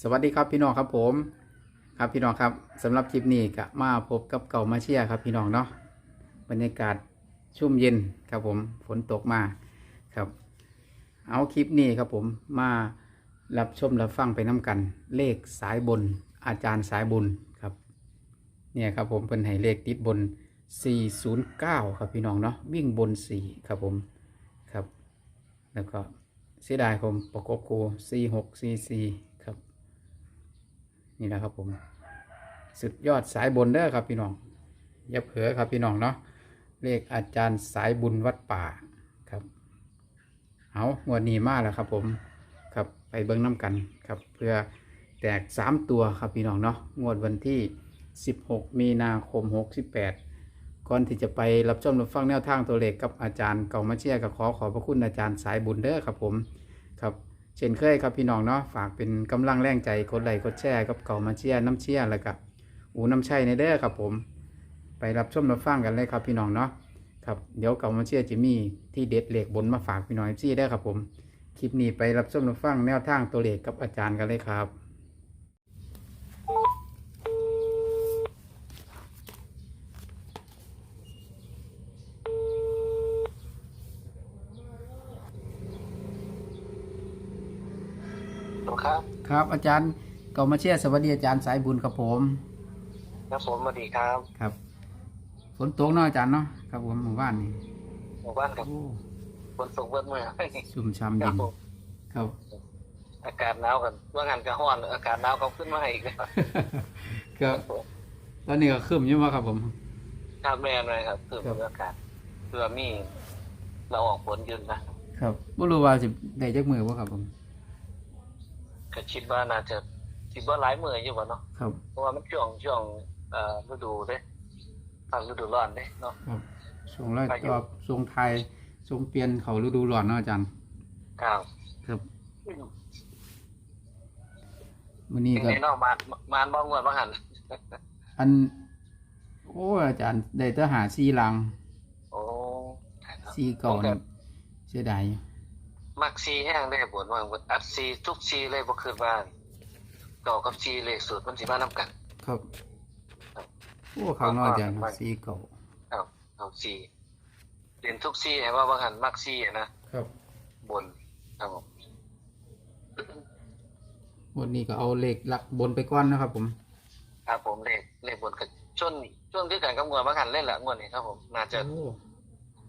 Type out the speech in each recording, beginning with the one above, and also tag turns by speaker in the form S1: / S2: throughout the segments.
S1: สวัสดีครับพี่น้องครับผมครับพี่น้องครับสำหรับคลิปนี้ก็มาพบกับเก่ามาเชียครับพี่น้องเนาะบรรยากาศชุ่มเย็นครับผมฝนตกมาครับ เอาคลิปนี้ครับผมมารับชมรับฟังไปน้กัน เลขสายบนอาจารย์สายบุญครับเนี่ยครับผมเป็นให้เลขติดบน 409 ครับพี่น้องเนาะวิ่งบน 4 ครับผมครับ แล้วก็เสียดายผมประกบคู4 6 นี่แหละครับผมสุดยอดสายบนเด้อครับพี่น้องอย่าเผลอครับพี่น้องเนาะเลขอาจารย์สายบุญวัดป่าครับเอางวดนี้มาแล้วครับผมครับไปเบิ้งน้ำกันครับ เพื่อแตกสามตัวครับพี่น้องเนาะงวดวันที่ 16 มีนาคม 68 ก่อนที่จะไปรับชมรับฟังแนวทางตัวเลขกับอาจารย์เก่ามาเชียร์ก็ขอขอบพระคุณอาจารย์สายบุญเด้อครับผม เช่นเคยครับพี่น้องเนาะฝากเป็นกำลังแรงใจกดไลค์กดแชร์กับเก่ามาเชียร์น้ำเชียร์แล้วก็อูน้ำชัยในเด้อครับผม ไปรับชมรับฟังกันเลยครับพี่น้องเนาะครับเดี๋ยวเก่ามาเชียร์จะมีที่เด็ดเหล็กบนมาฝากพี่น้องซี่ได้ครับผมคลิปนี้ไปรับชมรับฟังแนวทางตัวเลขกับอาจารย์กันเลยครับ
S2: ครับ
S1: ครับ อาจารย์เก่ามาเชียร์สวัสดีอาจารย์สายบุญครับผม
S2: ครับผมสวัสดีครับ
S1: ครับฝนตกเนาะอาจารย์เนาะครับผมหมู่บ้านนี่
S2: หมู่บ้านกับ
S1: โอ้
S2: ฝนตกเบิดเมื่อ
S1: ชุ่มช่ำ
S2: ค
S1: เย็
S2: รับ
S1: น
S2: ผม
S1: ครับ
S2: อากาศหนาวกันว่างานกระห้อนอากาศหนาวก็ขึ้นมาอีกแล้ว
S1: ก็ตอนนี้ก็คืมอยู่ว่าครับผม
S2: ครับแม่นเลยครับ คือเพื่ออากาศเพื่อมีเราออกฝนยืนนะครับ
S1: บ่รู้ว่าสิได้จักมือบ่ครับผม
S2: ก็คิดว่าน่าจะคิดว่าหลายมืออยู่บ่เนาะ
S1: ครับ
S2: เพราะว่ามันช่วงช่วงเอ่อฤดูเด้ภาคฤดูร้อนเด้เนาะ
S1: ครับส่งรอย
S2: พายุ
S1: ตอบส่งไทยส่งเปลี่ยนเขาฤดูร้อนเนาะอาจารย์
S2: ครับ
S1: ครับมื้อนี้ก็
S2: ในนอกมานมานบ้องงวดบ้างหัน
S1: อัน โอ้อาจารย์ได้แต่หาซีลัง
S2: โอ้
S1: ซีเก่านี่เสียดายอยู่
S2: มักซีแห้งได้ผลว่าอัดซีทุกซีเลยบ่คือว่าเก่ากับซีเลขสูตรมันสิมานํกัน
S1: ครับโอ้ข้างนอกอาจารย์ซีเก่า
S2: ครับเอาซีเรียนทุกซีให้ว่าบางหันมักซีอะนะครับบนครับผม
S1: วันนี้ก็เอาเลขหลักบนไปก่อนนะครับ ผม
S2: ครับผมเลขเลขบนกับช่วงช่วงที่กันกับงวดบางหันเล่นละงวดนี้ครับ ผมน่าจะ
S1: โอ้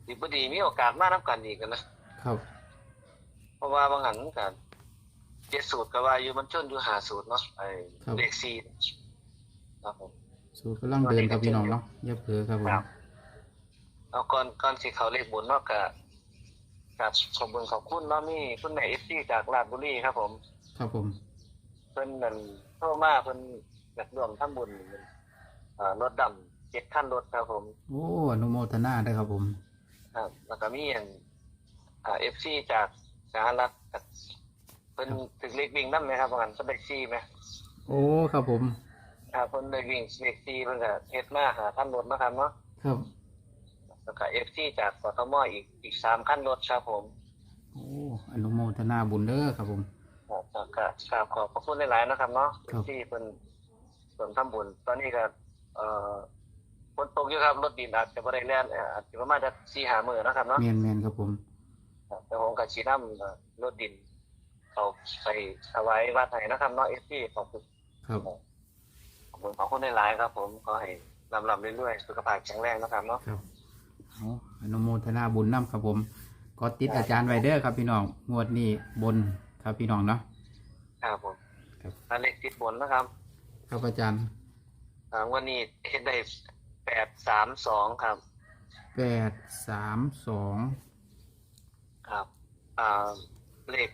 S2: ดีบ่ดีมีโอกาสมานํกันอีกกันนะครับเพ ราะว่าบางหันกันเจ็ดสูตรก็ว่าอยู่มันชนอยู่หาสูตรเนาะไอ้เลขซีครับผม
S1: สูตรกำลังเดินครับพี่น้องเนาะอย่าเผลอครับผม
S2: ครับเอาก่อนก่อนสิเขาเลขบนเนาะกะกับขอบคุณขอบคุณเนาะมีคุณแม่เอฟซีจากราชบุรีครับผม
S1: ครับผม
S2: เพิ่นนั่นโทรมาเพิ่นอยากร่วมทำบุญเอ่อรถดำเจ็ดขั้นรถครับผม
S1: โอ้อนุโมทนาด้วยครับผม
S2: ครับแล้วก็มีอย่างอ่าเอฟซีจาก สหรัฐกับเพิ่นถึงเลขวิ่งนำไหมครับว่างั้นเพิ่นได้ซีไหม
S1: โอ้ครับผม
S2: ครับเพิ่นได้วิ่งเลขซีเพิ่นก็เฮ็ดมาหาขั้นรถนะครับเนาะ
S1: ครับ
S2: แล้วก็เอฟซีจากกทมอีกอีกสามขั้นรถครับผม
S1: โอ้อนุโมทนาบุญเด้อครับผม
S2: ครับก็กราบขอบพระคุณหลายๆนะครับ เนาะ
S1: ครับ
S2: ที่เป็นส่วนทำบุญ ตอนนี้ก็เอ่อฝนตกอยู่ครับรถดินอาจจะบ่ได้แล่นเอ่ออาจจะประมาณจะสี่หามือนะครับเนาะ
S1: แมนแมนครับผม
S2: ครับ แต่ผมกับชีน้ำรถดินเขาไปถวายวัดให้นะครับเนาะเอฟซีขอบคุณ
S1: ครับ
S2: ขอบคุณขอบคุณหลายๆครับ ผมขอให้ลำลำเรื่อยๆสุขภาพแข็งแรงนะครับเนาะ
S1: ครับเอาอนุโมทนาบุญนํครับผมก็ติดอาจารย์ไว้เด้อครับพี่น้องงวดนี้บนครับพี่น้องเนาะ
S2: ครับผม
S1: ครับ
S2: อันเลขติดบนนะครับ
S1: ครับอาจารย์
S2: อ่าวันนี้เฮ็ดได้แปดสามสองครับ
S1: แปดสามสอง
S2: ครับอ่าเลข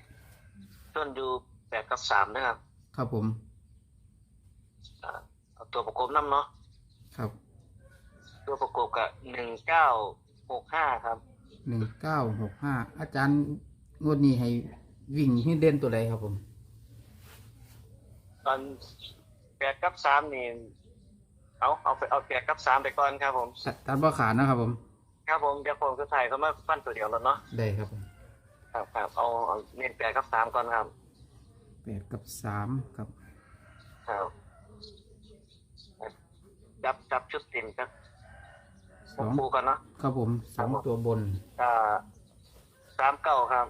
S2: ต้นอยู่แปดกับสามนะครับ
S1: ครับผม
S2: อ่าเอาตัวประกบน้ำเนาะ
S1: ครับ
S2: ตัวประกบกับหนึ่งเก้าหกห้าครับ
S1: หนึ่งเก้าหกห้าอาจารย์งวดนี้ให้วิ่งให้เด่นตัวใดครับผม
S2: ตอนแปดกับสามนี่เอาเอาไปเอาแปดกับสามไปก่อนครับผม
S1: ตัดตัดบ่ขาดนะครับผม
S2: ครับผมเดี๋ยวผมจะถ่ายเขามาฟันตัวเดียวแล้วเนาะ
S1: ได้ครับผม
S2: ครับครับเอาเอาเน้นแปดกับสามก่อนครับ
S1: แปดกับสามครับ
S2: ครับจับจับชุดติ่มครับ
S1: สอง
S2: คู่กันเนาะ
S1: ครับผมสองตัวบน
S2: อ่าสามเก้าครับ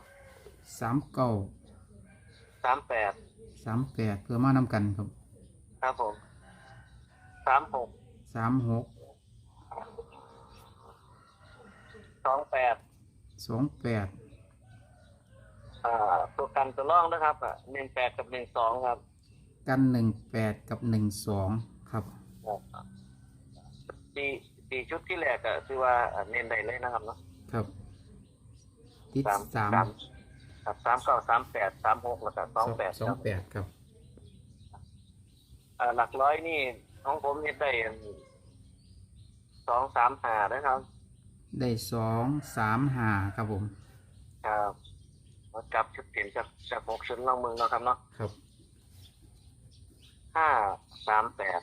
S1: สามเก้า
S2: สามแปด
S1: สามแปดเพื่อมานำกันครับ
S2: ครับผมสามหก
S1: สามหก
S2: สองแปด
S1: สองแปด
S2: อ่าตัวกันตัวร่องนะครับอะหนึ่งแปดกับหนึ่งสองครับ
S1: กันหนึ่งแปดกับหนึ่งสองครับ
S2: ปีปีชุดที่แรกอะคือว่าอะเน้นได้เลยนะครับเนาะ
S1: ครับ ติดสาม
S2: ครับสามเก้าสามแปดสามหกแล้วก็สองแปด
S1: สองแปดครับ
S2: อ่าหลักร้อยนี่ของผมเฮ็ดได้สองสามหานะครับ
S1: ได้สองสามห้าครับผม
S2: ครับ มาจับชุดเต็มจากจากหกชุดล่องมือเนาะครับเนาะ
S1: ครับ
S2: ห้าสามแปด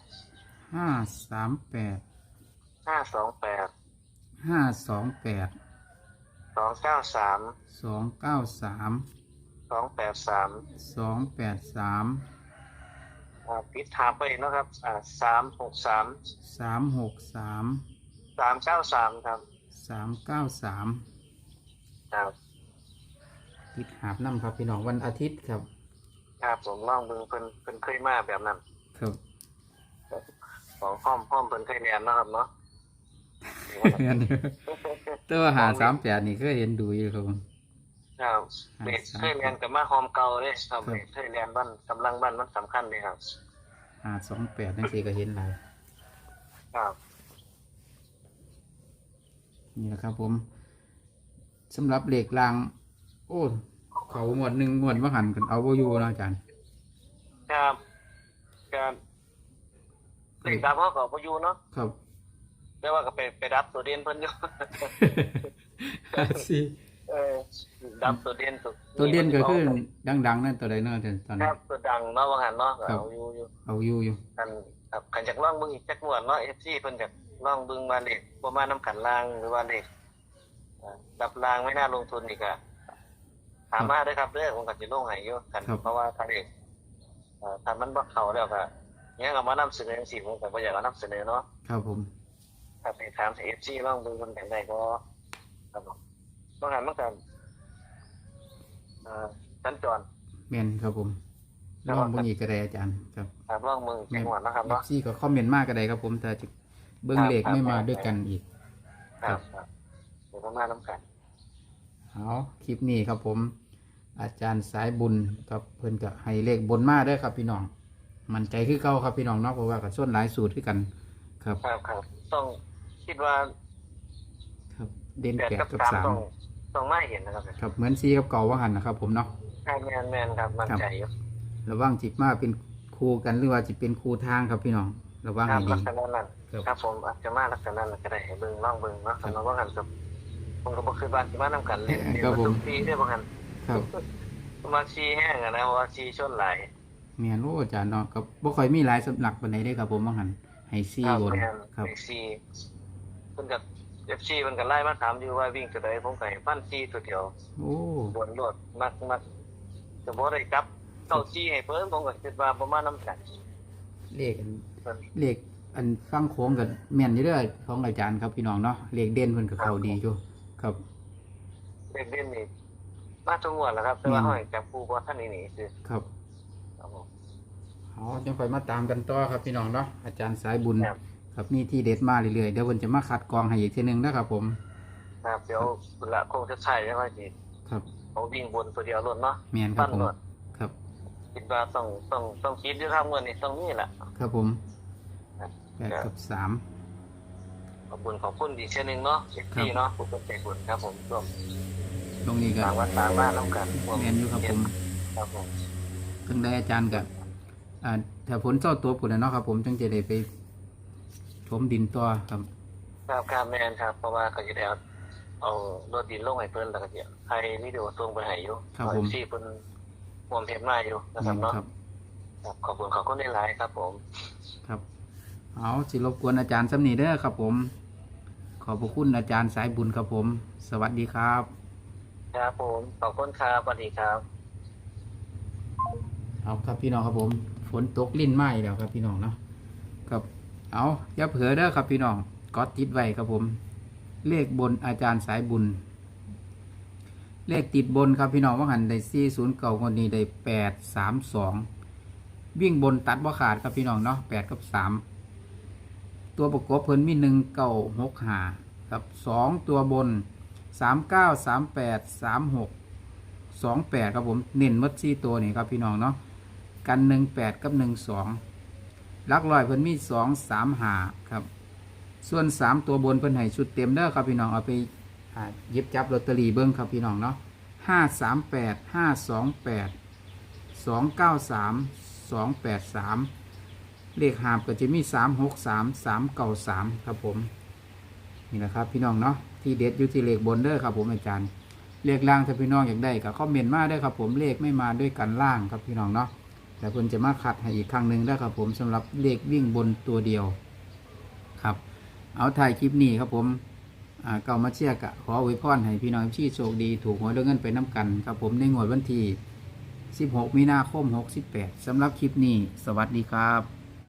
S1: ห้าสามแปด
S2: ห้าสองแปด
S1: ห้าสองแปด
S2: สองเก้าสาม
S1: สองเก้าสาม
S2: สองแปดสาม
S1: สองแปดสาม
S2: อ่าปิดทาไปเนาะครับอ่าสามหกสาม
S1: สามหกสาม
S2: สามเก้าสามครับ
S1: สามเก้าสาม
S2: ครับ
S1: ติดหาบน้ำครับพี่น้องวันอาทิตย์ครับ
S2: ครับผมล่องมือเพิ่นเพิ่นเคยมาแบบนั้น
S1: ครับ
S2: ของห้อมห้อมเพิ่นเคยเรียนเนาะครับเนาะ
S1: แต่ว่าหาสามแปดนี่เคยเห็นดูอยู่ครับผม
S2: ครับเด็กเคยเรียนกับมาหอมเก่าเลยครับ
S1: ครับ
S2: เด็กเคยเรียนบ้านกำลังบ้านมันสำคัญเลยครับ
S1: หาสองแปดนั่นสิก็เห็นหลาย
S2: ครับ
S1: นี่แหละครับผมสำหรับเหล็กราง โอ้เขาหมวดหนึ่งหมวดมาหันกันเอาโบอยูเนาะอาจารย์
S2: ครับครับเด็กตามเขาก็บ่อยู่เนาะ
S1: ครับ
S2: แต่ว่าก็ไปไปรับตัวเด่นเพิ่นอยู่
S1: สิ
S2: เออดับตัวเด่นตัว
S1: ตัวเด่นก็คือดังๆนั่นตัวใดเนาะอาจารย์ตอน
S2: ค
S1: นี้
S2: รับตัวดังเนาะว่าหันเนาะก็
S1: ครับ
S2: เอาอยู่อยู่
S1: เอาอยู่อยู่
S2: กันครับกันจากล่องเบิ่งอีกจักหมวดเนาะ FC เพิ่นจากล่องเบิ่งมาเลขบ่มานํกันล่างหรือว่าเลขอ่าดับล่างไม่น่าลงทุนอีกอะถามมาเด้อครับเด้อผมก็สิลงให้อยู่กันเพราะว่าถ้าเลขเอ่อถ้ามันบ่เข้าแล้วก็ยังเอามานำเสนอจังซี่ผมก็บ่อยากเอานำเสนอเนาะ
S1: ครับผม
S2: ถ้าไปถาม FC ลองเบิ่งเพิ่นเป็นได้บ่ครับผมบางหันมันก็เอ่อสัญจร
S1: แม่นครับผมลองเบิ่งอีกก็ได้อาจารย์ครับ
S2: ครับลองเบิ่งจังหวัดนะครับ
S1: เอ
S2: เนาะ
S1: ฟซีก็คอมเมนต์มากก็ได้ครับผมแต่จะเบิ้ง
S2: ครับ
S1: เลข
S2: ครับ
S1: ไม่มา
S2: ครับ
S1: ด้วยกันอีก
S2: ครับครับเดี๋ยวผมมานํกัน
S1: เอาคลิปนี้ครับผม อาจารย์สายบุญครับเพิ่นก็ให้เลขบนมาเด้อครับ พี่น้อง มันใจคือเก่าครับพี่น้องเนาะเพราะว่ากับส่วนหลายสูตรคือกัน ครับ
S2: ครับครับต้องคิดว่า
S1: ครับ เด่น
S2: แปด
S1: แปด
S2: กับ
S1: กับ
S2: สาม
S1: สาม
S2: ต้องต้องไม่เห็นนะครับ
S1: ครับเหมือนซีกับเก่าว่าหันนะครับ ผมเนาะ
S2: ใช่แมนแมนครับมั่นใจอยู่
S1: ระว่างจิตมาเป็นครูกันหรือว่าจิเป็นครูทางครับพี่น้องระว่าง
S2: ครั
S1: ให้
S2: บ
S1: ดี
S2: ลักษณะนั้น
S1: ครับ
S2: ครับผมอาจจะมาลักษณะนั้นก็ได้ให้เบิ่งลองเบิ่งเนาะ
S1: ครับ
S2: สำหรับว่ากันกับผมก็บ่คือบ้านที่มานำกันเลย
S1: ครับผม
S2: ซีได้บ่กัน
S1: ครับ
S2: มาซีแห้งอะนะเพราะว่าซีชนหลาย
S1: เมียนโอ้อาจารย์เนาะก็บ่ค่อยมีหลายสำหรับปานใดเด้อครับผมว่าหันให้ซี
S2: ครับ
S1: บน
S2: แม่น
S1: ครับ
S2: เด็กซีเพิ่นก็เอฟซีเพิ่นก็ไล่มาถามอยู่ว่าวิ่งตัวใดผมก็ให้ฟันซีตัวเดียว
S1: โอ้
S2: บนรถมักมักจะบ่ได้กลับเก้าซีให้เพิ่นผมก็คิดว่าประมาณนั้นกัน
S1: เลขอัน
S2: เพิ่น
S1: เลขอันฟังโค้งกับแม่นอยู่เด้อของอาจารย์ครับพี่น้องเนาะเลขเด่นเพิ่นก็เข้าดีอยู่ครับ
S2: เล่นเล่นนี่ มาทุกงวดแล้วครับแต่ว่า
S1: อืม
S2: ห้อยจับผู้บ่ท่านนี่นี่คือ
S1: ครับ
S2: ครับผม
S1: เอาจังค่อยมาตามกันต่อครับพี่น้องเนาะอาจารย์สายบุญ
S2: ครับ
S1: ครับมีที่เด็ดมาเรื่อยๆเดี๋ยวเพิ่นจะมาคัดกรองให้อีกทีหนึงนะครับผม
S2: ครับเดี๋ยวคุณละคงจะใช่ใช่ไหมสิ
S1: ครับ
S2: เขาวิ่งบนตัวเดียวรถเนาะ
S1: แม่นครับผม
S2: ปั้นรถ
S1: ครับ
S2: คิดว่าต้องต้องต้องคิดด้วยครับเงินนี่ต้องนี่แหละ
S1: ครับผม
S2: ครับ
S1: แปดกับสาม
S2: ขอบคุณขอบคุณอีกเช่นหนึ่งเนาะเอฟซีเนาะผู้เป็นใจบุญครับผมร่วม
S1: ตรงนี้ก็
S2: ต่างวัดต่างบ้านน้ำกันร่ว
S1: แม่นอยู่ครับผม
S2: ครับผม
S1: จังได้อาจารย์ก็อ่าถ้าผลเจ้าตัวผลนะเนาะครับ ผมจังจะได้ไปถมดินต่อครับ
S2: ครับครับแมนครับ เพราะว่าเขาจะได้เอาเอารถดินลงให้เพิ่นแล้วก็จะให้วิดีโอส่งไปให้อยู่
S1: ครับผม
S2: ที่เพิ่นรวมเห็นมาอยู่นะครับ
S1: นี่
S2: เนาะ
S1: ครับ
S2: ครับขอบคุณขอบคุณในหลายๆครับผม
S1: ครับ เอาสิรบกวนอาจารย์สำนีเด้อครับผม ขอบพระคุณอาจารย์สายบุญครับผม สวัสดีครับ
S2: ครับผมขอบคุณครับสวัสดีครับ
S1: เอาครับพี่น้องครับผม ฝนตกลิ้นไหม้แล้วครับพี่น้องเนาะครับเอาอย่าเผลอเด้อครับพี่น้องกดติดไว้ครับผม เลขบนอาจารย์สายบุญ เลขติดบนครับพี่น้องว่าหันได้สี่ศูนย์เก่าคนนี้ได้แปดสามสองวิ่งบนตัดว่าขาดครับพี่น้องเนาะแปดกับสามตัวประกบเพิ่นมีหนึ่งเก้าหกหาครับสองตัวบน สามเก้าสามแปดสามหกสองแปดครับผมเน้นมัดสี่ตัวนี่ครับพี่น้องเนาะกันหนึ่งแปดกับหนึ่งสองลักลอยเพิ่นมีสองสามหาครับ ส่วนสามตัวบนเพิ่นให้ชุดเต็มเด้อครับพี่น้องเอาไปอ่าหยิบจับลอตเตอรี่เบิ้งครับพี่น้องเนาะห้าสามแปดห้าสองแปดสองเก้าสามสองแปดสามเลขหาบก็จะมีสามหกสามสามเก้าสามครับผม นี่นะครับพี่น้องเนาะ ที่เด็ดอยู่ที่เลขบนเด้อครับผมอาจารย์เลขล่างถ้าพี่น้องอยากได้ก็คอมเมนต์มาได้ครับผมเลขไม่มาด้วยกันล่างครับพี่น้องเนาะแต่เพิ่นจะมาขัดให้อีกครั้งหนึ่งได้ครับผมสำหรับเลขวิ่งบนตัวเดียวครับ เอาถ่ายคลิปนี้ครับผมอ่าเก่ามาเชียกะขออวยพรให้พี่น้องที่โชคดีถูกหวยด้วยเงินไปน้ำกันครับผมในงวดวันที่16 มีนาคม 68สำหรับคลิปนี้ สวัสดีครับ